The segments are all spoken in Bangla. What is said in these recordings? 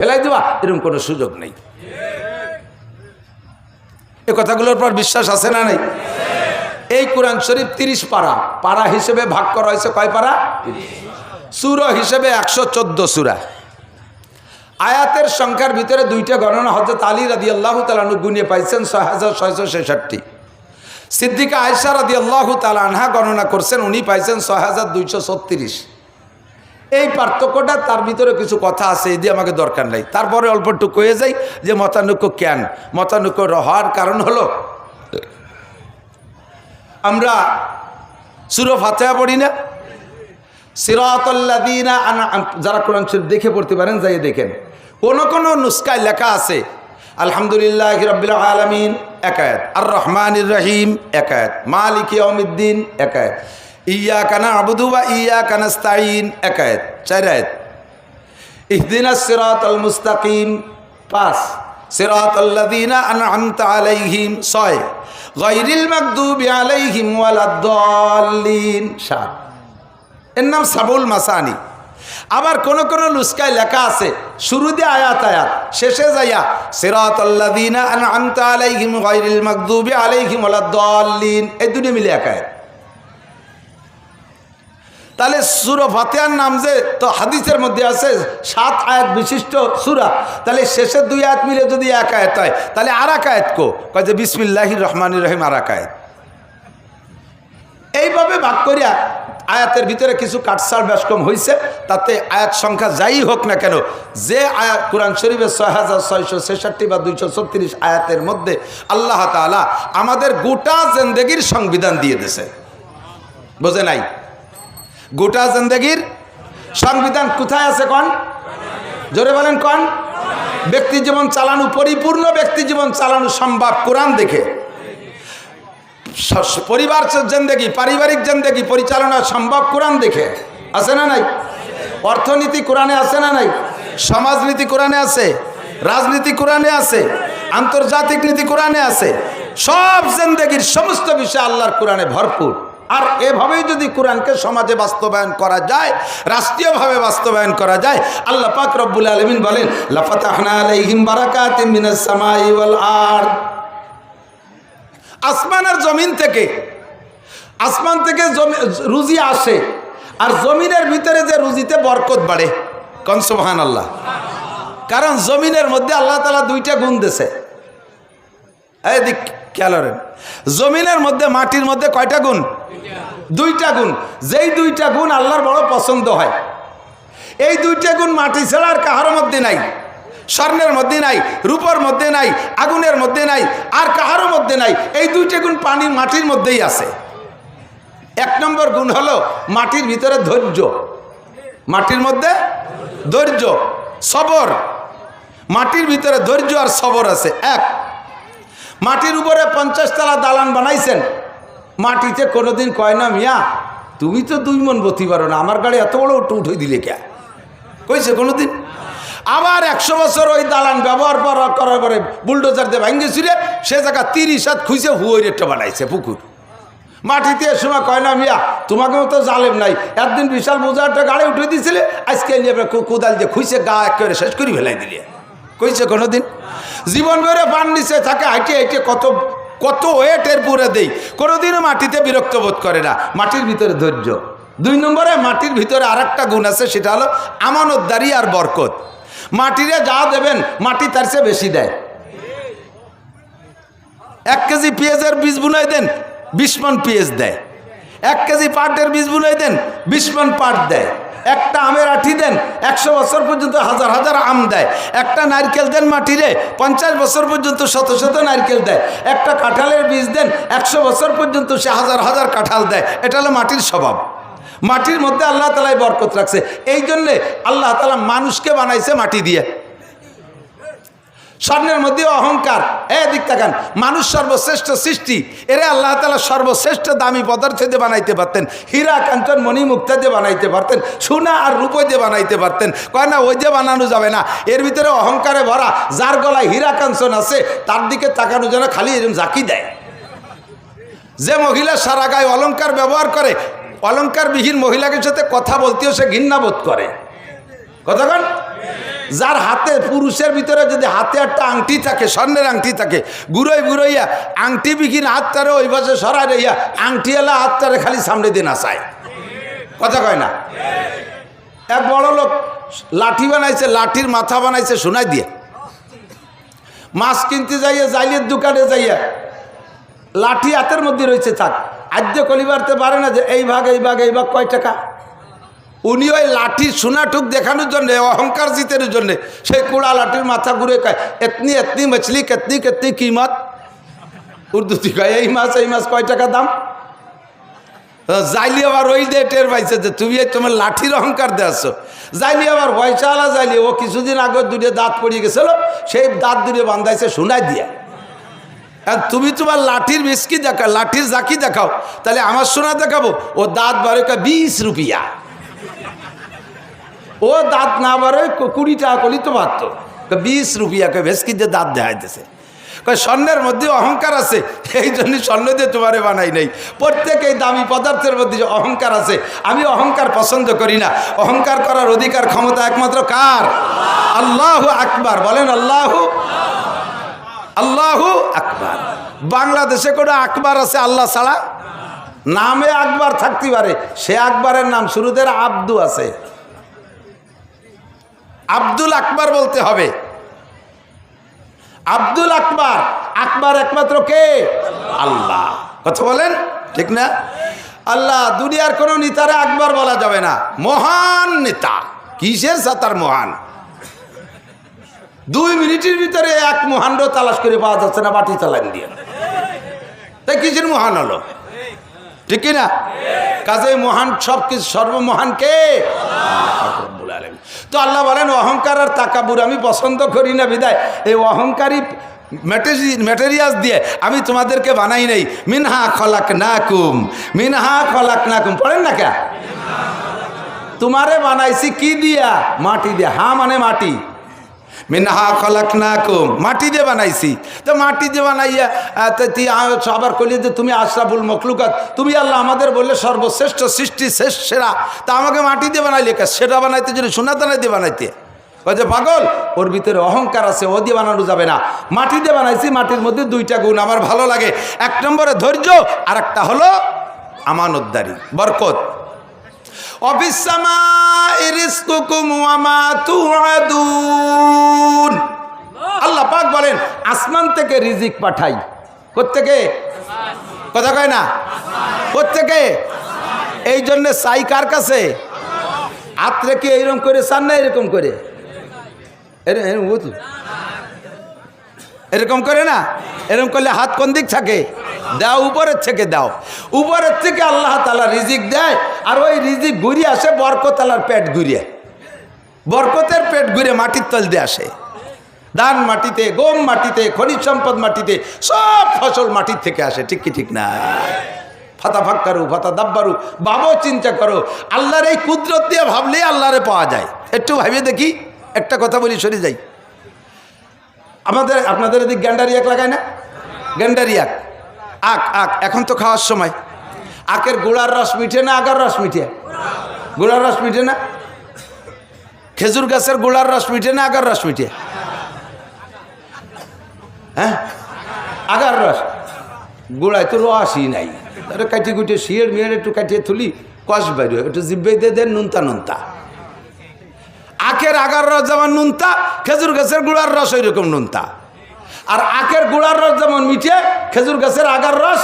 ফেলাই দেওয়া এরকম কোনো সুযোগ নেই। এ কথাগুলোর পর বিশ্বাস আছে না নেই? এই কোরআন শরীফ তিরিশ পারা। পারা হিসেবে ভাগ করা হয়েছে কয় পারা? সুরা হিসেবে একশো চোদ্দ সুরা। আয়াতের সংখ্যার ভিতরে দুইটা গণনা হজরত আলী রাদি আল্লাহ তালু গুনিয়ে পাইছেন ছয় হাজার ছয়শো ছেষট্টি। সিদ্দিকা আয়সা রাদি আল্লাহ তালানহা গণনা করছেন, উনি পাইছেন ছয় হাজার দুইশো ছত্রিশ। এই পার্থক্যটা তার ভিতরে কিছু কথা আছে এই দিয়ে আমাকে দরকার নাই। তারপরে অল্প একটু কয়ে যাই যে মতানৈক্য কেন? মতানৈক্য হওয়ার কারণ হলো, আমরা সুরো ফাতেহা পড়ি না? সিরাতল্লাদিনা যারা কোরআন শরীফ দেখে পড়তে পারেন যাই দেখেন। কোন কোন নুস্কায় লেখা আছে, আলহামদুলিল্লাহ রবিল আলমিন একায়ত আর রহমান রহিম একায়ত মালিক ইয়মিদ্দিন একায়ত ইয়া কানা আবুদু ইয়া কানাস্তাইন একায়ত চারায়ত ইহদিনা সিরাত আল মুস্তাকিম। পাঁচ সিরাত আল্লাদিনা আনআমতা আলাইহিম। ছয়, গায়রিল মাগদুবি আলাইহিম ওয়ালাদ-দাল্লিন সাত, এর নাম সাবুল মাসানি। আবার কোন কোন লুস্কায় লেখা আছে, শুরুতে আয়াত আয়াত, শেষে যাইয়া সিরাত আল্লাদিনা আনআমতা আলাইহিম গায়রিল মাগদুবি আলাইহিম ওয়ালাদ-দাল্লিন এই দুটো মিলে এক আয়াত। তাহলে সুর ফাতেহার নাম যে, তো হাদিসের মধ্যে আছে সাত আয়াত বিশিষ্ট সুরা। তাহলে শেষের দুই আয়াত মিলে যদি এক আয়াত হয়, তাহলে আর এক আয়াত কো? কয় যে, বিসমিল্লাহির রহমান রহিম আর এক আয়াত। এইভাবে ভাগ করিয়া আয়াতের ভিতরে কিছু কাটসার ব্যাসকম হয়েছে তাতে আয়াত সংখ্যা যাই হোক না কেন, যে আয়াত কোরআন শরীফের ছয় হাজার ছয়শো ছেষট্টি বা দুইশো ছত্রিশ আয়াতের মধ্যে আল্লাহ তালা আমাদের গোটা জেন্দেগির সংবিধান দিয়ে দিছে বোঝে নাই? গোটা জিন্দগির সংবিধান কোথায় আছে কন? জোরে বলেন কন? ব্যক্তি জীবন চালানো, পরিপূর্ণ ব্যক্তি জীবন চালানো সম্ভব কোরআন দেখে। পরিবার জেন্দেগি, পারিবারিক জেন্দেগি পরিচালনা সম্ভব কোরআন দেখে। আছে না নাই? অর্থনীতি কোরআনে আছে না নাই? সমাজনীতি কোরআনে আছে? রাজনীতি কোরআনে আছে? আন্তর্জাতিক নীতি কোরআনে আছে? সব জেন্দেগির সমস্ত বিষয় আল্লাহর কোরআনে ভরপুর। আর এভাবেই যদি কোরআনকে সমাজে বাস্তবায়ন করা যায়, রাষ্ট্রীয়ভাবে বাস্তবায়ন করা যায়, আল্লাহ পাক রব্বুল আলমিন বলেন, লাফাতাহনা আলাইহিম বারাকাতিম মিনাস সামাই ওয়াল আরদ। আসমান আর জমিন থেকে, আসমান থেকে রুজি আসে, আর জমিনের ভিতরে যে রুজিতে বরকত বাড়ে কনসবাহান আল্লাহ কারণ জমিনের মধ্যে আল্লাহ তালা দুইটা গুণ দেশে এই দিক খেয়াল করেন জমিনের মধ্যে, মাটির মধ্যে কয়টা গুণ? দুইটা গুণ। যেই দুইটা গুণ আল্লাহর বড় পছন্দ হয়। এই দুইটা গুণ মাটি ছাড়া আর কাহার মধ্যে নাই। স্বর্ণের মধ্যে নাই, রূপর মধ্যে নাই, আগুনের মধ্যে নাই, আর কাহারও মধ্যে নাই। এই দুইটা গুণ পানির মাটির মধ্যেই আছে। এক নম্বর গুণ হলো মাটির ভিতরে ধৈর্য। মাটির মধ্যে ধৈর্য, সবর। মাটির ভিতরে ধৈর্য আর সবর আছে। এক মাটির উপরে পঞ্চাশ তলা দালান বানাইছেন। মাটিতে কোনোদিন কয় না, মিয়া, তুমি তো দুই মন বতি পারো না, আমার গাড়ি এত বড় উঠে উঠে দিলে কে? কইছে কোনোদিন। আবার একশো বছর ওই দালান ব্যবহার করা- করার পরে বুলডোজার দিয়ে ভাঙ্গে ছিঁড়ে সে জায়গা তিরিশ হাত খুঁজে হুয়োর একটা বানাইছে পুকুর। মাটিতে এ সময় কয় না, মিয়া তোমাকে মতো জালেম নাই, একদিন বিশাল বোঝা একটা গাড়ি উঠে দিয়েছিলে আজকে নিয়ে কোদাল দিয়ে খুঁজে গা একেবারে শেষ করে ফেলাই দিলে। কইছে কোনোদিন। জীবন বেড়ে পান নিচে থাকে, হাইটে হাইটে কত কত ওয়েটের পুরে দেই। কোনোদিনও মাটিতে বিরক্ত বোধ করে না। মাটির ভিতরে ধৈর্য। দুই নম্বরে মাটির ভিতরে আর একটা গুণ আছে, সেটা হলো আমানতদারি আর বরকত। মাটিরে যা দেবেন, মাটি তার চেয়ে বেশি দেয়। এক কেজি পেঁয়াজের বীজ বুনাই দেন, বিশ মন পেঁয়াজ দেয়। এক কেজি পাটের বীজ বুনাই দেন, বিশ মন পাট দেয়। একটা আমের আঠি দেন, একশো বছর পর্যন্ত হাজার হাজার আম দেয়। একটা নারকেল দেন মাটিরে, পঞ্চাশ বছর পর্যন্ত শত শত নারকেল দেয়। একটা কাঁঠালের বীজ দেন, একশো বছর পর্যন্ত সে হাজার হাজার কাঁঠাল দেয়। এটা হলো মাটির স্বভাব। মাটির মধ্যে আল্লাহ তালাই বরকত রাখছে। এই জন্যে আল্লাহ তালা মানুষকে বানাইছে মাটি দিয়ে। স্বর্ণের মধ্যে অহংকার। এ দিক তাকান, মানুষ সর্বশ্রেষ্ঠ সৃষ্টি। এরে আল্লাহ তালা সর্বশ্রেষ্ঠ দামি পদার্থ দিয়ে বানাইতে পারতেন, হীরা, কাঞ্চন, মণিমুক্তা দিয়ে বানাইতে পারতেন, সোনা আর রূপো দিয়ে বানাইতে পারতেন। কয় না, ওই দিয়ে বানানো যাবে না। এর ভিতরে অহংকারে ভরা, যার গলায় হীরা, কাঞ্চন আছে, তার দিকে তাকানো যেন খালি এরকম জাকি দেয়। যে মহিলা সারা গায়ে অলংকার ব্যবহার করে, অলংকারবিহীন মহিলাকে সাথে কথা বলতেও সে ঘৃণা বোধ করে কতক্ষণ যার হাতে পুরুষের ভিতরে যদি হাতে একটা আংটি থাকে, স্বর্ণের আংটি থাকে গুড়োই গুড়োইয়া আংটি বিকিন হাতটারে ওই পাশে সরাই রইয়া আংটি এলা হাতটারে খালি সামনে দিয়ে নাচায়। কথা কয় না? এক বড় লোক লাঠি বানাইছে, লাঠির মাথা বানাইছে, শোনাই দিয়ে। মাছ কিনতে যাইয়া, জাইলের দোকানে যাইয়া লাঠি হাতের মধ্যে রয়েছে থাক। আদ্য কলিবারতে পারে না যে, এই ভাগ এই ভাগ এই ভাগ কয় টাকা? উনি ওই লাঠির সোনাটুক দেখানোর জন্যে, অহংকার জিতের জন্যে, সেই কুড়া লাঠির মাথা ঘুরে কয়, এতনি এতনি মছলি, কেতনি কেতনি কিমত? উর্দুতে কয়, এই মাছ এই মাছ কয় টাকা দাম? যাইলি আবার ওই দিয়ে টের পাইছে যে তুমি তোমার লাঠির অহংকার দেওয়াছ যাইলি আবার পয়সা আলা যাইলি ও কিছুদিন আগে দুটো দাঁত পড়িয়ে গেছিল, সেই দাঁত দুটো বান্ধাইছে শোনাই দিয়া। আর তুমি তোমার লাঠির মিসকি দেখাও, লাঠির জাকি দেখাও, তাহলে আমার সোনা দেখাবো? ও দাঁত বারো বিশ রুপিয়া। ও দাঁত না বারো কুড়ি টাকা করলি তো পারতো বিশ রুপিয়াকে ভেসকি দিয়ে দাঁত দেখাইতেছে। স্বর্ণের মধ্যে অহংকার আছে, এই জন্য স্বর্ণ দিয়ে তোমারে বানাই নাই। প্রত্যেক এই দামি পদার্থের মধ্যে যে অহংকার আছে, আমি অহংকার পছন্দ করি না। অহংকার করার অধিকার ক্ষমতা একমাত্র কার? আল্লাহ আকবার, বলেন আল্লাহ আল্লাহু আকবার। বাংলাদেশে কোনো আকবার আছে আল্লাহ ছাড়া? নামে আকবার থাকতে পারে, সে আকবরের নাম শুরুদের আব্দু আছে। আব্দুল আকবার বলতে হবে। আব্দুল আকবার আকবার একমাত্র কে? আল্লাহ। কথা বলেন, ঠিক না? আল্লাহ, দুনিয়ার কোনো নেতারে আকবর বলা যাবে না। মহান নেতা। কিসের সাতার মহান? দুই মিনিটের ভিতরে এক মহান্ড তালাশ করে পাওয়া যাচ্ছে না, বাটি চালান দিয়ে। তাই কিসের মহান হলো? ঠিক না? কাজে মহান সব কিছু সর্বমহান কে? আলামিন। তো আল্লাহ বলেন, অহংকার আর তাকাবুর আমি পছন্দ করি না, বিদায়। এই অহংকারী ম্যাটেরিয়ালস দিয়ে আমি তোমাদেরকে বানাই নাই। মিনহা খলাক না কুম মিনহা খলাক না কুম পড়েন না কে? তোমারে বানাইছি কি দিয়া? মাটি দিয়া। হা মানে মাটি। মিনহা খলাক না কুম মাটি দিয়ে বানাইছি। তো মাটি দিয়ে বানাইয়া তুই আবার কইলি যে তুমি আশরাফুল মখলুকাত, তুমি আল্লাহ আমাদের বললে সর্বশ্রেষ্ঠ সৃষ্টি, শেষ, সেরা। তা আমাকে মাটি দিয়ে বানাইলে সেটা বানাইতে যদি সোনা দানা দিয়ে বানাইতে। যে পাগল, ওর ভিতরে অহংকার আছে, ও দিয়ে বানানো যাবে না। মাটি দিয়ে বানাইছি, মাটির মধ্যে দুইটা গুণ আমার ভালো লাগে। এক নম্বরে ধৈর্য আর একটা হলো আমানতদারি, বরকত। আল্লাহ পাক বলেন, আসমান থেকে রিজিক পাঠাই। কোত্থেকে? কথা কয় না? কোত্থেকে? এই জন্য চাই কার কাছে? আত্রে কি এইরকম করে চান না এরকম করে? এরকম। এরকম করে না? এরকম করলে হাত কোন দিক থাকে? দাও, উপরের থেকে দাও। উপরের থেকে আল্লাহ তালা রিজিক দেয়, আর ওই রিজিক ঘুরিয়ে আসে বরকতালার পেট ঘুরিয়ে। বরকতের পেট ঘুরে মাটির তল দিয়ে আসে। ধান মাটিতে, গম মাটিতে, খনিজ সম্পদ মাটিতে, সব ফসল মাটির থেকে আসে, ঠিক কি ঠিক না? ফাতা ফাক্কারু, ফাতা দাব্বারু বাবো চিন্তা করো। আল্লাহর এই কুদরত দিয়ে ভাবলে আল্লাহরে পাওয়া যায়। একটু ভাবিয়ে দেখি, একটা কথা বলি, সরে যাই। আমাদের, আপনাদের এদিক গ্যান্ডারি এক লাগায় না? গ্যান্ডারি আক আক আক এখন তো খাওয়ার সময়। আখের গোড়ার রস মিঠে না আগার রস মিঠে? গোড়ার রস মিঠে না? খেজুর গাছের গোড়ার রস মিঠে না আগার রস মিঠে? হ্যাঁ? আগার রস? গোড়ায় তো রসই নাই। কাটিয়ে কুটিয়ে শিয়ের মিয়ের একটু কাটিয়ে তুলি কষ বাইর একটু জিব্বে দিয়ে দেন নুনতা নুনতা। আখের আগার রস যেমন নুনতা, খেজুর গাছের গুড়ার রস ওই রকম নুনতা। আর আখের গুড়ার রস যেমন মিঠে, খেজুর গাছের আগার রস,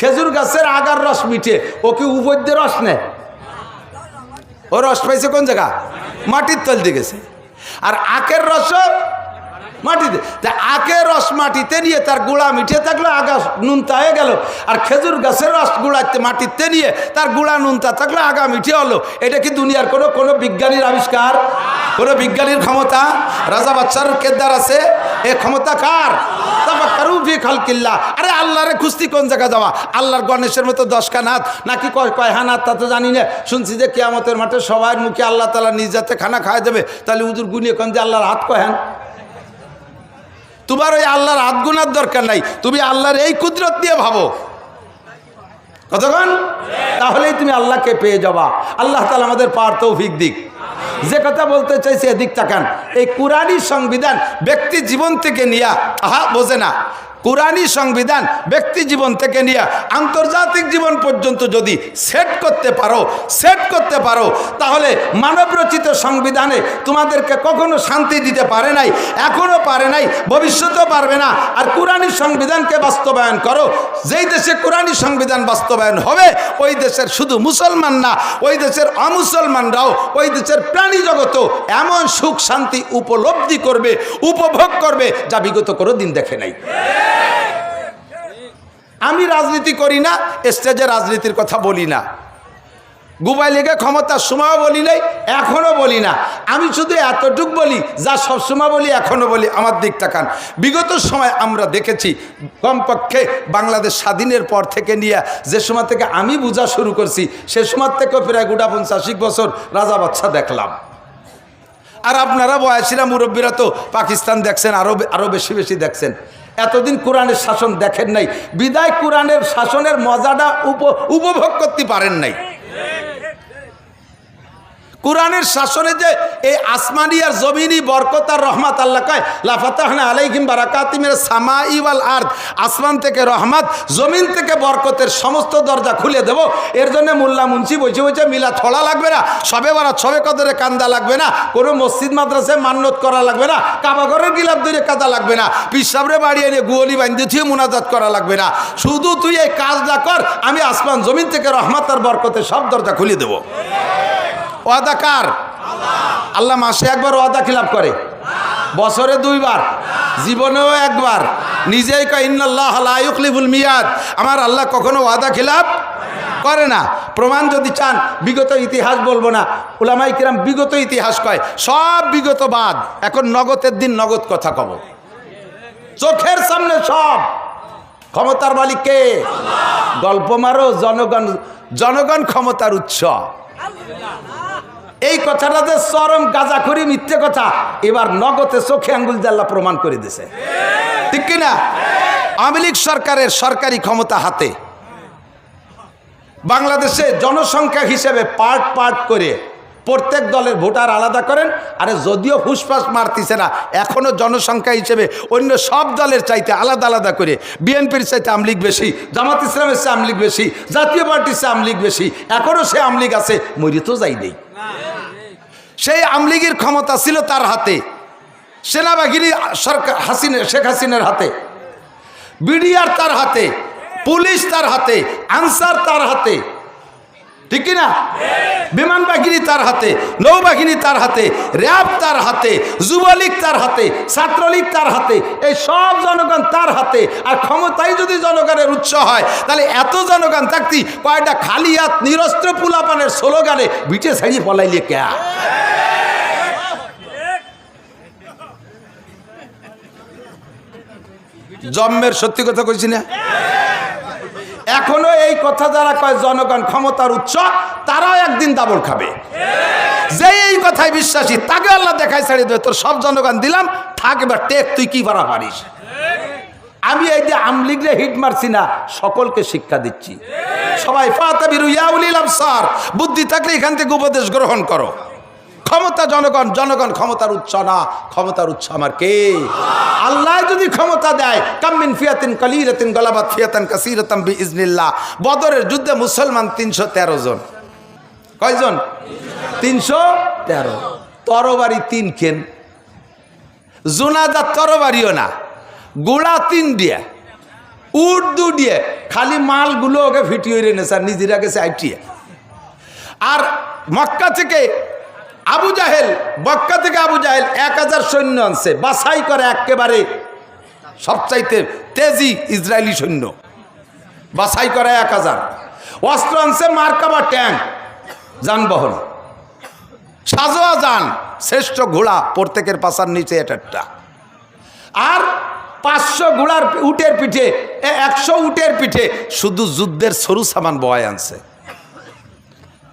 খেজুর গাছের আগার রস মিঠে। ও কি উপদ্য রস নেয় ও রস পাইছে কোন জায়গা? মাটির তল দিয়ে গেছে। আর আখের রস মাটিতে। তা আখের রস মাটিতে নিয়ে তার গুড়া মিঠে থাকল, আগা নুনতা হয়ে গেল। আর খেজুর গাছের রস গুড়াতে মাটিতে নিয়ে তার গুড়া নুনতা থাকল, আগা মিঠে হলো। এটা কি দুনিয়ার কোনো কোনো বিজ্ঞানীর আবিষ্কার? কোনো বিজ্ঞানীর ক্ষমতা? রাজা বাচ্চার কেদার আছে। এ ক্ষমতা কার? তাফাক্কারু ফি খালকিল্লাহ। আরে আল্লাহরে খুস্তি কোন জায়গা যাওয়া? আল্লাহর গণেশের মতো দশকা নাথ নাকি কয় কয় হানাত, তা তো জানি না। শুনছি যে কেয়ামতের মাঠে সবার মুখে আল্লাহ তালা নিজ যাতে খানা খাওয়া দেবে। তাহলে উদুর গুনিয়ে কোন যে আল্লাহর হাত কহেন? তোমার ওই আল্লাহর আধগুনার গুনার দরকার নাই। তুমি আল্লাহর এই কুদরত দিয়ে ভাবো। কতক্ষণ? তাহলেই তুমি আল্লাহকে পেয়ে যাবা। আল্লাহ তালা আমাদের পার তৌফিক দিক। যে কথা বলতে চাইছি এদিক তাকান। এই কোরআনই সংবিধান ব্যক্তি জীবন থেকে নিয়া, আহা, বোঝে না। কোরআনী সংবিধান ব্যক্তি জীবন থেকে নিয়ে আন্তর্জাতিক জীবন পর্যন্ত যদি সেট করতে পারো, সেট করতে পারো, তাহলে মানবরচিত সংবিধানে তোমাদেরকে কখনো শান্তি দিতে পারে নাই এখনও পারে নাই, ভবিষ্যতেও পারবে না। আর কোরআনী সংবিধানকে বাস্তবায়ন করো। যেই দেশে কোরআনী সংবিধান বাস্তবায়ন হবে, ওই দেশের শুধু মুসলমান না, ওই দেশের অমুসলমানরাও, ওই দেশের প্রাণী জগতও এমন সুখ শান্তি উপলব্ধি করবে, উপভোগ করবে, যা বিগত কোনো দিন দেখে নাই। আমি রাজনীতি করি না, স্টেজে রাজনীতির কথা বলি না। গুবাই লেগে ক্ষমতার সময়ও বলি নাই, এখনও বলি না। আমি শুধু এতটুক বলি, যা সবসময় বলি, এখনও বলি, আমার দিক তাকান বিগত সময় আমরা দেখেছি, কমপক্ষে বাংলাদেশ স্বাধীনের পর থেকে নিয়ে, যে সময় থেকে আমি বোঝা শুরু করছি, সে সময় থেকেও প্রায় গোটা পঞ্চাশি বছর রাজা বাচ্চা দেখলাম। আর আপনারা বয়সীরা মুরব্বীরা তো পাকিস্তান দেখছেন আরও আরও বেশি বেশি দেখছেন। এতদিন কোরআনের শাসন দেখেন নাই। বিদায় কোরআনের শাসনের মজাটা উপ উপভোগ করতে পারেন নাই। কোরআনের শাসনে যে এই আসমানি আর জমিনি বরকত আর রহমাত আল্লাহ কয় লাফাতাহনা আলাইহিম বারাকাতিমের সামা ইওয়াল আর্থ আসমান থেকে রহমাত, জমিন থেকে বরকতের সমস্ত দরজা খুলে দেব। এর জন্য মোল্লা মুন্সি বসে বসে মিলা ছড়া লাগবে না, সবে বারা ছবে কদরে কান্দা লাগবে না, কোনো মসজিদ মাদ্রাসায় মান্যত করা লাগবে না কাবাগরের গিলাপ ধরে কাদা লাগবে না, পিসাবরে বাড়ি এনে গুয়লি বান্ধি থুয়ে মোনাজাত করা লাগবে না। শুধু তুই এই কাজটা কর, আমি আসমান, জমিন থেকে রহমাত আর বরকতের সব দরজা খুলে দেবো। ওয়াদা কার? আল্লাহ মাসে একবার ওয়াদা খিলাপ করে। বছরে দুইবার, জীবনেও একবার। নিজেই লাইকলিবুল মিয়াদ। আমার আল্লাহ কখনো ওয়াদা খিলাপ করে না। প্রমাণ যদি চান, বিগত ইতিহাস বলব না। ওলামাই কিরাম বিগত ইতিহাস কয়, সব বিগত বাদ। এখন নগদের দিন নগদ কথা কব। চোখের সামনে সব। ক্ষমতার মালিক কে? গল্প মারো, জনগণ জনগণ ক্ষমতার উৎস। এই কথাটা যে চরম গাজা করি মিথ্যে কথা, এবার নগদে চোখে আঙ্গুল জাল্লা প্রমাণ করে দিছে। ঠিক কিনা? আওয়ামী লীগ সরকারের সরকারি ক্ষমতা হাতে। বাংলাদেশে জনসংখ্যা হিসেবে পার্ট পার্ট করে প্রত্যেক দলের ভোটার আলাদা করেন, আরে যদিও ফুসফাস মারতিছে না এখনও জনসংখ্যা হিসেবে অন্য সব দলের চাইতে আলাদা আলাদা করে। বিএনপির চাইতে আমলিগ বেশি, জামাত ইসলামের চেয়ে আমলিগ বেশি, জাতীয় পার্টির চেয়ে আমলিগ বেশি এখনও সে আমলিগ আছে মরি তো যাই নেই সেই আমলিগির ক্ষমতা ছিল তার হাতে। সেনাবাহিনী সরকার হাসিনা, শেখ হাসিনার হাতে। বিডিআর তার হাতে, পুলিশ তার হাতে, আনসার তার হাতে। ঠিক কিনা বিমান বাহিনী তার হাতে নৌবাহিনী তার হাতে, র্যাব তার হাতে, যুবলীগ তার হাতে, ছাত্রলীগ তার হাতে, এই সব জনগণ তার হাতে। আর ক্ষমতাই যদি জনগণের উৎস হয়, তাহলে এত জনগণ থাকতি, কয়টা খালি হাত নিরস্ত্র পুলাপানের স্লোগানে বিটে ছাড়িয়ে পলাইলে কে? জন্মের সত্যি কথা কইছি না? এখনও এই কথা যারা কয় জনগণ ক্ষমতার উৎস, তারাও একদিন দাবর খাবে। যে এই কথায় বিশ্বাসী, তাকে আল্লাহ দেখায় ছাড়িয়ে দেবে তোর সব জনগণ দিলাম, থাক এবার, টেক, তুই কি পারা পারিস? আমি এই যে আমলিগরে হিট মারছি না, সকলকে শিক্ষা দিচ্ছি। সবাই, ফাতাবিরু ইয়াউলিল আবসার, বুদ্ধি থাকলে এখান থেকে উপদেশ গ্রহণ করো। ক্ষমতা জনগণ জনগণ ক্ষমতার উৎস না। ক্ষমতার উৎস আমার কে? আল্লাহ যদি ক্ষমতা দেয় কামিন ফিয়াতিন কালিরাতিন গলাবাত ফিয়াতান কাসিরাতাম বি ইজনিল্লাহ বদরের যুদ্ধে মুসলমান তিনশো তেরো জন। কয়জন? তিনশো তেরো। তরবারি তিন খেন জুনাদার তরবারিও না। গোড়া তিন দিয়ে। উট দু দিয়ে। খালি মালগুলো ওকে ফিটিয়ে রেনে স্যার নিজেরা গেছে আইটিয়ে। আর মক্কা থেকে আবু জাহেল, মক্কা থেকে আবু জাহেল এক হাজার সৈন্য আনছে, বাছাই করে একেবারে সবচাইতে তেজি ইসরায়েলি সৈন্য। বাছাই করে এক হাজার। অস্ত্র আনছে মার্কাবা ট্যাঙ্ক, যানবাহন। সাজোয়া যান, শ্রেষ্ঠ ঘোড়া, প্রত্যেকের পাশার নিচে এটা আর পাঁচশো ঘোড়ার উটের পিঠে একশো উটের পিঠে শুধু যুদ্ধের সরু সামান বয় আনছে।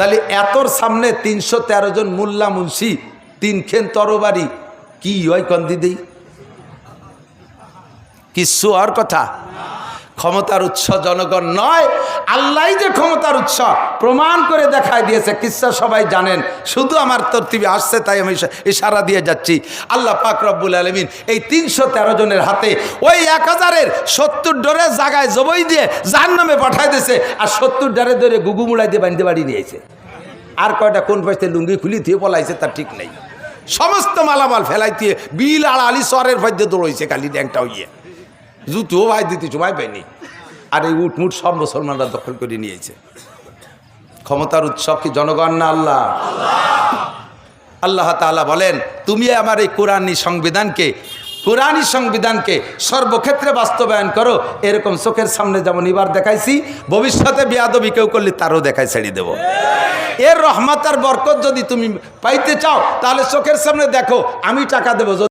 তাহলে এতর সামনে তিনশো তেরো জন মোল্লা মুন্সি, তিন খেন তরবারি, কি হয় কন্দি দেই? কিচ্ছু আর কথা? ক্ষমতার উৎস জনগণ নয় আল্লাহ যে ক্ষমতার উৎস, প্রমাণ করে দেখায় দিয়েছে, কিসা সবাই জানেন? শুধু আমার তরতিবে আসছে, তাই আমি ইশারা দিয়ে যাচ্ছি। আল্লাহ পাক রব্বুল আলমিন এই তিনশো তেরো জনের হাতে ওই এক হাজারের সত্তর ডরে জাগায় জবই দিয়ে যার নামে পাঠায় দিয়েছে, আর সত্তর ডরে ধরে গুগু মুড়াই দিয়ে বান্ধে বাড়ি নিয়েছে আর কয়টা কোন পাশে লুঙ্গি খুলি দিয়ে পলাইছে, তার ঠিক নেই। সমস্ত মালামাল ফেলাই দিয়ে বিল আর আলি সরের মধ্যে দৌড়াইছে, খালি ড্যাংটা হইয়ে। জুতো ভাই দিতে সময় পাইনি আর এই উটমুট সব মুসলমানরা দখল করে নিয়েছে। ক্ষমতার উৎসব কি জনগণ না আল্লাহ? আল্লাহ তাআলা বলেন, তুমি আমার এই কোরআনী সংবিধানকে কোরআনী সংবিধানকে সর্বক্ষেত্রে বাস্তবায়ন করো। এরকম চোখের সামনে যেমন এবার দেখাইছি, ভবিষ্যতে বিয়াদবি কেউ করলে তারও দেখাই ছেড়ে দেব। এর রহমত আর বরকত যদি তুমি পাইতে চাও, তাহলে চোখের সামনে দেখো, আমি টাকা দেবো।